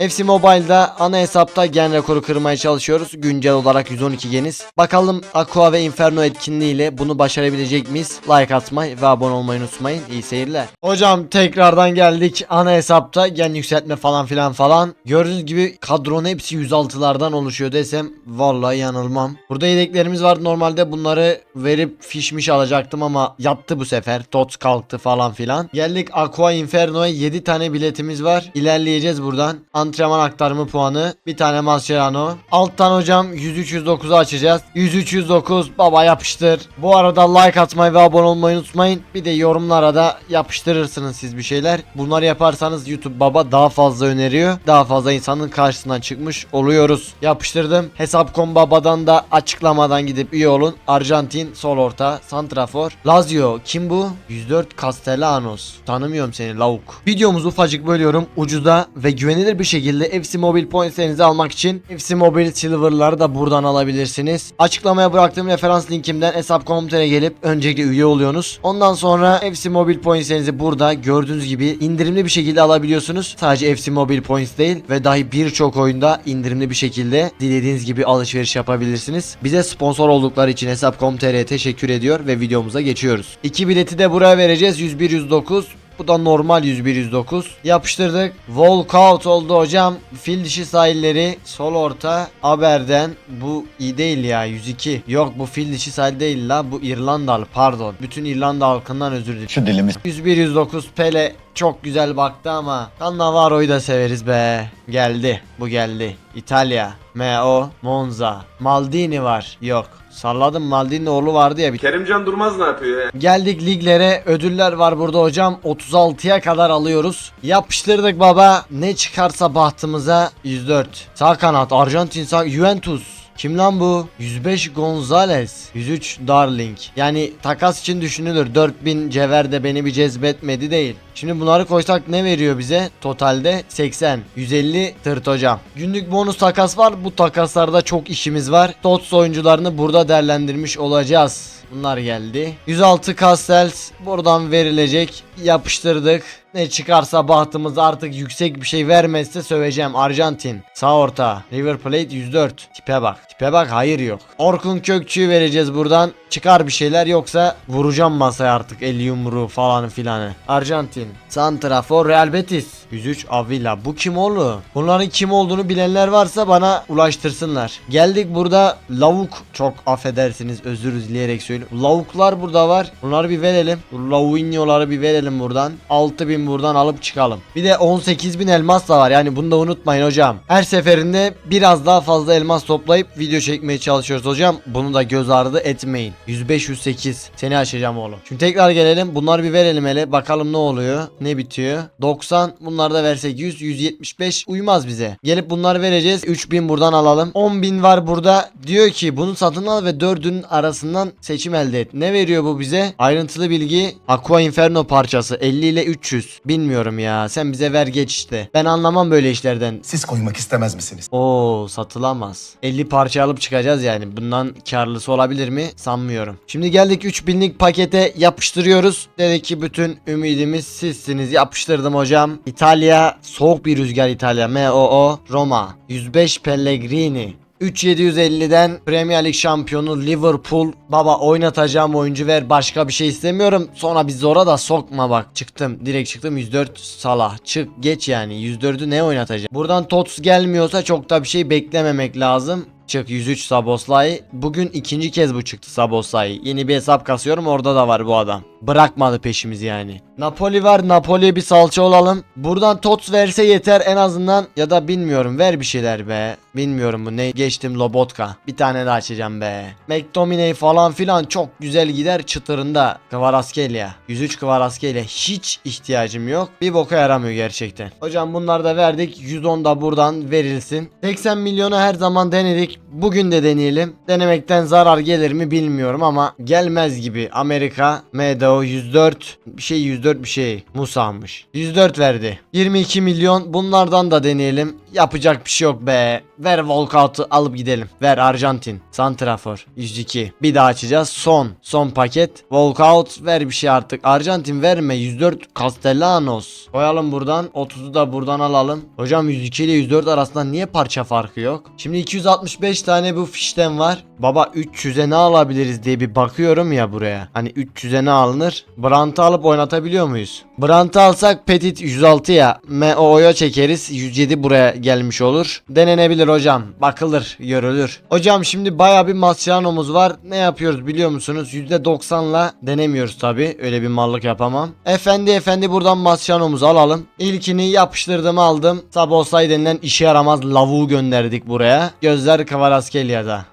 FC Mobile'da ana hesapta gen rekoru kırmaya çalışıyoruz. Güncel olarak 112 geniz. Bakalım Aqua ve Inferno etkinliğiyle bunu başarabilecek miyiz? Like atmayı ve abone olmayı unutmayın. İyi seyirler. Hocam tekrardan geldik ana hesapta gen yükseltme falan filan falan. Gördüğünüz gibi kadronun hepsi 106'lardan oluşuyor desem vallahi yanılmam. Burada yedeklerimiz var. Normalde bunları verip fişmiş alacaktım ama yattı bu sefer. Tot kalktı falan filan. Geldik Aqua Inferno'ya 7 tane biletimiz var. İlerleyeceğiz buradan. Antrenman aktarımı puanı. Bir tane Mascherano. Alttan hocam 103-109'u açacağız. 103-109 baba yapıştır. Bu arada like atmayı ve abone olmayı unutmayın. Bir de yorumlara da yapıştırırsınız siz bir şeyler. Bunları yaparsanız YouTube baba daha fazla öneriyor. Daha fazla insanın karşısına çıkmış oluyoruz. Yapıştırdım. Hesap.com babadan da açıklamadan gidip üye olun. Arjantin sol orta santrafor. Lazio kim bu? 104 Castellanos. Tanımıyorum seni lavuk. Videomuzu ufacık bölüyorum. Ucuza ve güvenilir bir şekilde FC Mobile Points'lerinizi almak için FC Mobile Silver'ları da buradan alabilirsiniz. Açıklamaya bıraktığım referans linkimden hesap.com.tr'e gelip öncelikle üye oluyorsunuz. Ondan sonra FC Mobile Points'lerinizi burada gördüğünüz gibi indirimli bir şekilde alabiliyorsunuz. Sadece FC Mobile Points değil ve dahi birçok oyunda indirimli bir şekilde dilediğiniz gibi alışveriş yapabilirsiniz. Bize sponsor oldukları için hesap.com.tr'ye teşekkür ediyor ve videomuza geçiyoruz. İki bileti de buraya vereceğiz. 101-109. Bu da normal 101-109. Yapıştırdık. Walkout oldu hocam. Fil dişi sahilleri sol orta Aber'den. Bu iyi değil ya 102. Yok bu fil dişi sahil değil la. Bu İrlandalı pardon. Bütün İrlanda halkından özür dilerim. Şu dilimiz 101-109 Pele çok güzel baktı ama Cannavaro'yu da severiz be. Geldi. Bu geldi. İtalya. M.O. Monza. Maldini var. Yok. Salladım Maldini oğlu vardı ya bir Kerimcan Durmaz ne yapıyor ya? Geldik liglere ödüller var burada hocam. 36'ya kadar alıyoruz. Yapıştırdık baba. Ne çıkarsa bahtımıza 104 Sağ kanat Arjantin sağ Juventus kim lan bu? 105 Gonzales. 103 Darling. Yani takas için düşünülür. 4000 cevher de beni bir cezbetmedi değil. Şimdi bunları koysak ne veriyor bize? Totalde 80 150 tırt hocam. Günlük bonus takas var. Bu takaslarda çok işimiz var. TOTS oyuncularını burada değerlendirmiş olacağız. Bunlar geldi. 106 Castells. Buradan verilecek. Yapıştırdık. Ne çıkarsa bahtımız artık yüksek bir şey vermezse söveceğim. Arjantin. Sağ orta. River Plate 104. Tipe bak. Tipe bak hayır yok. Orkun Kökçü'yü vereceğiz buradan. Çıkar bir şeyler yoksa vuracağım masaya artık el yumruğu falan filanı. Arjantin. Santrafor Real Betis. 103 Avila. Bu kim oğlum? Bunların kim olduğunu bilenler varsa bana ulaştırsınlar. Geldik burada lavuk. Çok affedersiniz özür dileyerek söylüyorum. Lavuklar burada var. Bunları bir verelim. Bu lavuinyoları bir verelim buradan. 6000 buradan alıp çıkalım. Bir de 18000 elmas da var. Yani bunu da unutmayın hocam. Her seferinde biraz daha fazla elmas toplayıp video çekmeye çalışıyoruz hocam. Bunu da göz ardı etmeyin. 105 108. Seni açacağım oğlum. Şimdi tekrar gelelim. Bunları bir verelim hele. Bakalım ne oluyor. Ne bitiyor? 90. Bunları da versek 100 175 uymaz bize. Gelip bunları vereceğiz. 3000 buradan alalım. 10000 var burada. Diyor ki bunu satın al ve 4'ünün arasından seçim elde et. Ne veriyor bu bize? Ayrıntılı bilgi Aqua Inferno parçası 50 ile 300. Bilmiyorum ya. Sen bize ver geç işte. Ben anlamam böyle işlerden. siz koymak istemez misiniz? Oo satılamaz. 50 parça alıp çıkacağız yani. Bundan karlısı olabilir mi? Sanmıyorum. Şimdi geldik 3000'lik pakete yapıştırıyoruz. Dedik ki bütün ümidimiz sizsiniz. Yapıştırdım hocam. İtalya soğuk bir rüzgar İtalya. MOO Roma. 105 Pellegrini. 3750'den Premier Lig şampiyonu Liverpool. Baba oynatacağım oyuncu ver başka bir şey istemiyorum. Sonra biz zora da sokma bak. Çıktım direkt çıktım. 104 Salah. Çık geç yani. 104'ü ne oynatacağım? Buradan Tots gelmiyorsa çok da bir şey beklememek lazım. Çık 103 Saboslay. Bugün ikinci kez bu çıktı Saboslay. Yeni bir hesap kasıyorum orada da var bu adam. Bırakmadı peşimizi yani. Napoli var Napoli'ye bir salça olalım. Buradan Tots verse yeter en azından. Ya da bilmiyorum ver bir şeyler be. Bilmiyorum bu ne geçtim Lobotka. Bir tane daha açacağım be. McTominay falan filan çok güzel gider çıtırında. Kvaratskhelia. 103 Kvaratskhelia hiç ihtiyacım yok. Bir boka yaramıyor gerçekten. Hocam bunları da verdik. 110 da buradan verilsin. 80 milyonu her zaman denedik. Bugün de deneyelim. Denemekten zarar gelir mi bilmiyorum ama gelmez gibi. Amerika MDO 104 bir şey 104 bir şey Musa'mış. 104 verdi. 22 milyon bunlardan da deneyelim. Yapacak bir şey yok be. Ver walkout'u alıp gidelim. Ver Arjantin. Santrafor. 102. Bir daha açacağız. Son. Son paket. Walkout ver bir şey artık. Arjantin verme. 104 Castellanos. Koyalım buradan. 30'u da buradan alalım. Hocam 102 ile 104 arasında niye parça farkı yok? Şimdi 265 tane bu fişten var. Baba 300'e ne alabiliriz diye bir bakıyorum ya buraya. Hani 300'e ne alınır? Brandt'ı alıp oynatabiliyor muyuz? Brandt'ı alsak Petit 106 ya. MO'ya çekeriz. 107 buraya gelmiş olur. Denenebilir hocam. Bakılır, görülür. Hocam şimdi baya bir Mascherano'muz var. Ne yapıyoruz biliyor musunuz? %90'la denemiyoruz tabi. Öyle bir mallık yapamam. Efendi efendi buradan Mascherano'muzu alalım. İlkini yapıştırdım aldım. Sabosay denilen işe yaramaz lavuğu gönderdik buraya. Gözler Kvaraskelya'da.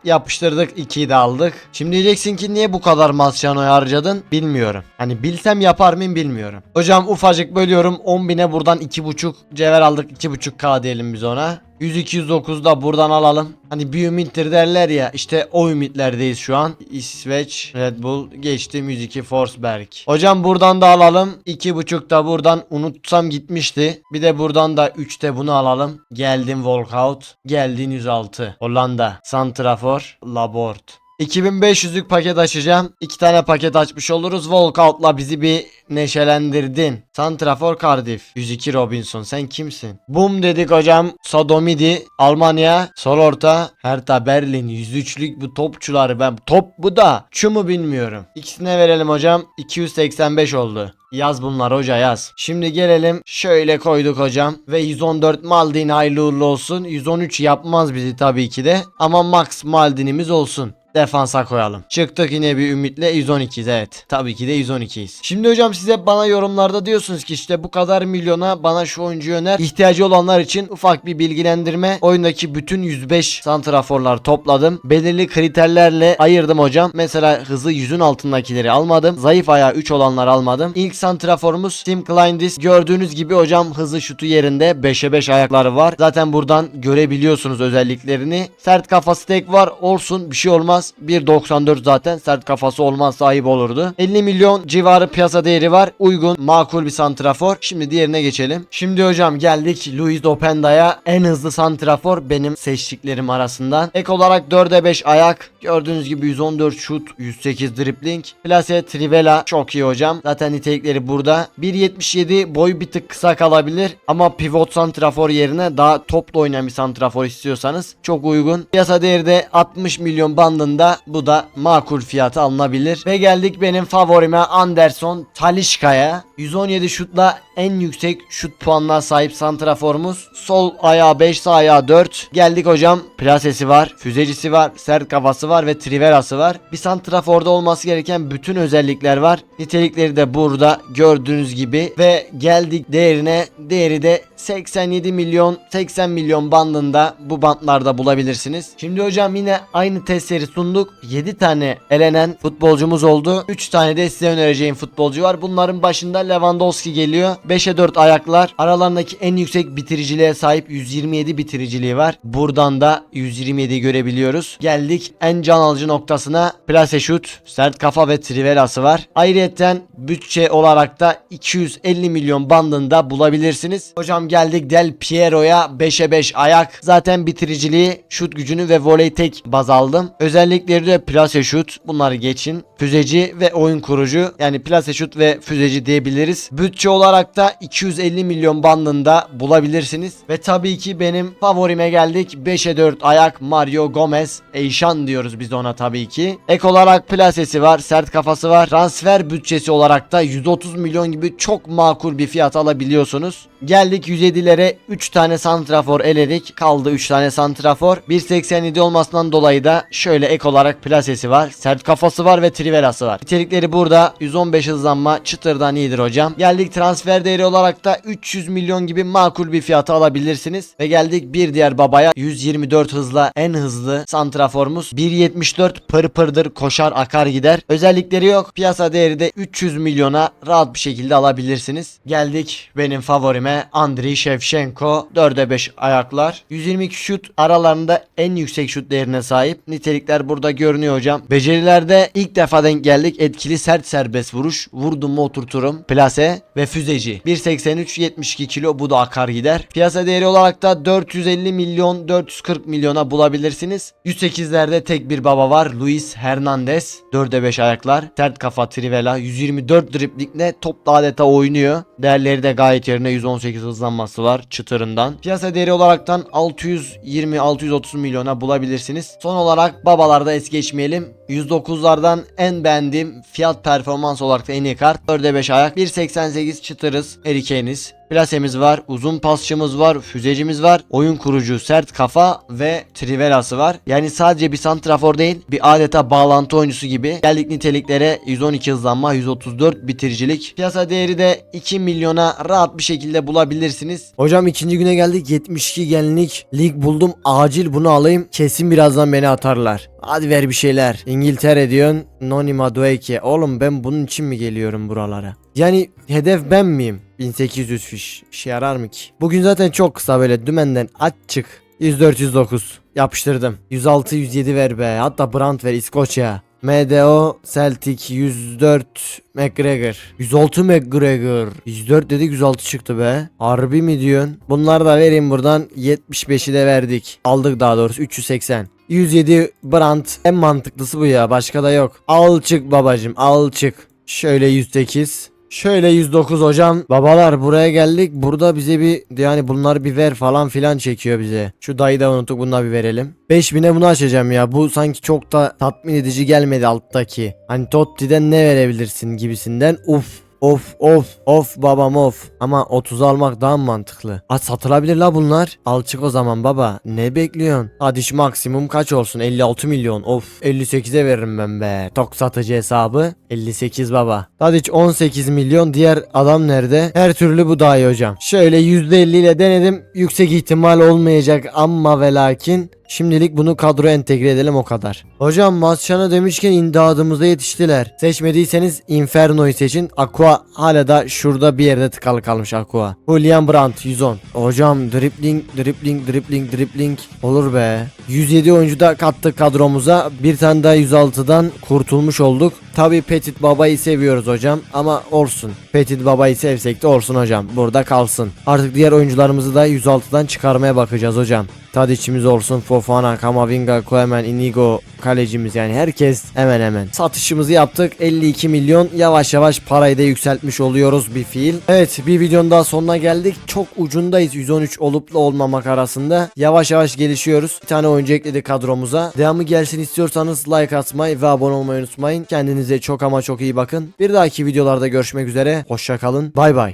Yapıştırdık 2'yi de aldık. Şimdi diyeceksin ki niye bu kadar Mascherano'yu harcadın? Bilmiyorum. Hani bilsem yapar mıyım bilmiyorum. Hocam ufacık bölüyorum 10.000'e buradan 2.5 cevher aldık 2.5k diyelim biz ona. 100-209 da buradan alalım. Hani bir ümittir derler ya işte o ümitlerdeyiz şu an. İsveç, Red Bull geçtim 102 Forsberg. Hocam buradan da alalım. 2.5 da buradan unutsam gitmişti. Bir de buradan da 3 de bunu alalım. Geldim Walkout. Geldin 106. Hollanda. Santrafor. Labort. 2500'lük paket açacağım. İki tane paket açmış oluruz. Walkout'la bizi bir neşelendirdin. Santrafor Cardiff. 102 Robinson sen kimsin? Bum dedik hocam. Sodomidi. Almanya. Sol orta. Hertha Berlin. 103'lük bu topçuları ben. Top bu da. Şu mu bilmiyorum. İkisine verelim hocam. 285 oldu. Yaz bunlar hoca yaz. Şimdi gelelim şöyle koyduk hocam. Ve 114 Maldini hayırlı uğurlu olsun. 113 yapmaz bizi tabii ki de. Ama Max Maldini'miz olsun defansa koyalım. Çıktık yine bir ümitle 112'yiz evet. Tabii ki de 112'yiz. Şimdi hocam size bana yorumlarda diyorsunuz ki işte bu kadar milyona bana şu oyuncuyu öner. İhtiyacı olanlar için ufak bir bilgilendirme. Oyundaki bütün 105 santraforlar topladım. Belirli kriterlerle ayırdım hocam. Mesela hızı 100'ün altındakileri almadım. Zayıf ayağı 3 olanlar almadım. İlk santraforumuz Tim Kleindis. Gördüğünüz gibi hocam hızı şutu yerinde 5'e 5 ayakları var. Zaten buradan görebiliyorsunuz özelliklerini. Sert kafası tek var. Olsun bir şey olmaz. 1.94 zaten sert kafası olmaz sahip olurdu. 50 milyon civarı piyasa değeri var. Uygun, makul bir santrafor. Şimdi diğerine geçelim. Şimdi hocam geldik Luis Openda'ya. En hızlı santrafor benim seçtiklerim arasından. Ek olarak 4'e 5 ayak. Gördüğünüz gibi 114 şut, 108 dribbling. Plase Trivela çok iyi hocam. Zaten nitelikleri burada. 1.77 boy bir tık kısa kalabilir. Ama pivot santrafor yerine daha topla oynayan bir santrafor istiyorsanız çok uygun. Piyasa değeri de 60 milyon bandında. Bu da makul fiyata alınabilir. Ve geldik benim favorime Anderson Talişka'ya. 117 şutla en yüksek şut puanına sahip santraforumuz. Sol ayağı 5, sağ ayağı 4. Geldik hocam. Plasesi var, füzecisi var, sert kafası var ve triverası var. Bir santraforda olması gereken bütün özellikler var. Nitelikleri de burada gördüğünüz gibi. Ve geldik değerine. Değeri de 87 milyon 80 milyon bandında bu bantlarda bulabilirsiniz. Şimdi hocam yine aynı testleri sunduk. 7 tane elenen futbolcumuz oldu. 3 tane de size önereceğim futbolcu var. Bunların başında Lewandowski geliyor. 5'e 4 ayaklar. Aralarındaki en yüksek bitiriciliğe sahip 127 bitiriciliği var. Buradan da 127 görebiliyoruz. Geldik en can alıcı noktasına. Plase şut, sert kafa ve trivelası var. Ayrıyeten bütçe olarak da 250 milyon bandında bulabilirsiniz. Hocam geldik Del Piero'ya 5'e 5 ayak. Zaten bitiriciliği, şut gücünü ve voley tek baz aldım. Özellikleri de plase şut. Bunları geçin. Füzeci ve oyun kurucu. Yani şut ve füzeci diyebiliriz. Bütçe olarak da 250 milyon bandında bulabilirsiniz. Ve tabii ki benim favorime geldik. 5'e 4 ayak Mario Gomez. Eyşan diyoruz biz ona tabii ki. Ek olarak plasesi var, sert kafası var. Transfer bütçesi olarak da 130 milyon gibi çok makul bir fiyat alabiliyorsunuz. Geldik 107'lere 3 tane santrafor eledik. Kaldı 3 tane santrafor. 1.87 olmasından dolayı da şöyle ek olarak plasesi var. Sert kafası var ve trivelası var. Nitelikleri burada 115 hızlanma çıtırdan iyidir hocam. Geldik transfer değeri olarak da 300 milyon gibi makul bir fiyata alabilirsiniz. Ve geldik bir diğer babaya 124 hızla en hızlı santraforumuz. 1.74 pır pırdır koşar akar gider. Özellikleri yok. Piyasa değeri de 300 milyona rahat bir şekilde alabilirsiniz. Geldik benim favorime Andriy Shevchenko 4'e 5 ayaklar. 122 şut aralarında en yüksek şut değerine sahip. Nitelikler burada görünüyor hocam. Becerilerde ilk defa tarafa denk geldik. Etkili sert serbest vuruş. Vurdum mu oturturum. Plase ve füzeci. 1.83 72 kilo bu da akar gider. Piyasa değeri olarak da 450 milyon 440 milyona bulabilirsiniz. 108'lerde tek bir baba var. Luis Hernandez. 4'e 5 ayaklar. Sert kafa Trivela. 124 driplikle topla adeta oynuyor. Değerleri de gayet yerine 118 hızlanması var çıtırından. Piyasa değeri olaraktan 620-630 milyona bulabilirsiniz. Son olarak babalarda es geçmeyelim. 109'lardan en beğendiğim fiyat performans olarak da en iyi kart. 4'e 5 ayak. 1.88 çıtırız. Erikeğiniz. Plasemiz var, uzun pasçımız var, füzecimiz var, oyun kurucu, sert kafa ve Trivelası var. Yani sadece bir santrafor değil, bir adeta bağlantı oyuncusu gibi. Geldik niteliklere 112 hızlanma, 134 bitiricilik. Piyasa değeri de 2 milyona rahat bir şekilde bulabilirsiniz. Hocam ikinci güne geldik 72 genlik lig buldum. Acil bunu alayım. Kesin birazdan beni atarlar. Hadi ver bir şeyler. İngiltere diyorsun. Noni Madueke. Oğlum ben bunun için mi geliyorum buralara? Yani hedef ben miyim? 1800 fiş. İşe yarar mı ki? Bugün zaten çok kısa böyle dümenden aç çık. 104 109. Yapıştırdım. 106 107 ver be. Hatta Brandt ver İskoçya. MDO Celtic 104 McGregor. 106 McGregor. 104 dedik 106 çıktı be. Harbi mi diyorsun? Bunları da vereyim buradan. 75'i de verdik. Aldık daha doğrusu 380 107 Brandt. En mantıklısı bu ya başka da yok. Al çık babacım al çık. Şöyle 108 Şöyle 109 hocam. Babalar buraya geldik. Burada bize bir yani bunlar bir ver falan filan çekiyor bize. Şu dayı da unuttuk bunları bir verelim. 5000'e bunu açacağım ya. Bu sanki çok da tatmin edici gelmedi alttaki. Hani Totti'den ne verebilirsin gibisinden. Uf Of of of babam of. Ama 30 almak daha mı mantıklı? At satılabilir la bunlar. Al çık o zaman baba. Ne bekliyorsun? Hadi şu maksimum kaç olsun? 56 milyon. Of 58'e veririm ben be. Tok satıcı hesabı. 58 baba. Hadi hiç 18 milyon. Diğer adam nerede? Her türlü bu daha iyi hocam. Şöyle %50 ile denedim. Yüksek ihtimal olmayacak ama ve lakin Şimdilik bunu kadroya entegre edelim o kadar. Hocam Masçan'a demişken imdadımıza yetiştiler. Seçmediyseniz Inferno'yu seçin. Aqua hala da şurada bir yerde tıkalı kalmış Aqua. Julian Brandt 110. Hocam dribbling dribbling dribbling dribbling olur be. 107 oyuncu da kattık kadromuza. Bir tane daha 106'dan kurtulmuş olduk. Tabi Petit Baba'yı seviyoruz hocam ama olsun. Petit Baba'yı sevsek de olsun hocam. Burada kalsın. Artık diğer oyuncularımızı da 106'dan çıkarmaya bakacağız hocam. Tadicimiz olsun Fofana, Kamavinga, Koeman, Inigo kalecimiz yani herkes hemen hemen. Satışımızı yaptık 52 milyon yavaş yavaş parayı da yükseltmiş oluyoruz bir fiil. Evet bir videonun daha sonuna geldik. Çok ucundayız 113 olup da olmamak arasında. Yavaş yavaş gelişiyoruz. Bir tane oyuncu ekledi kadromuza. Devamı gelsin istiyorsanız like atmayı ve abone olmayı unutmayın. Kendinize çok ama çok iyi bakın. Bir dahaki videolarda görüşmek üzere. Hoşçakalın. Bay bay.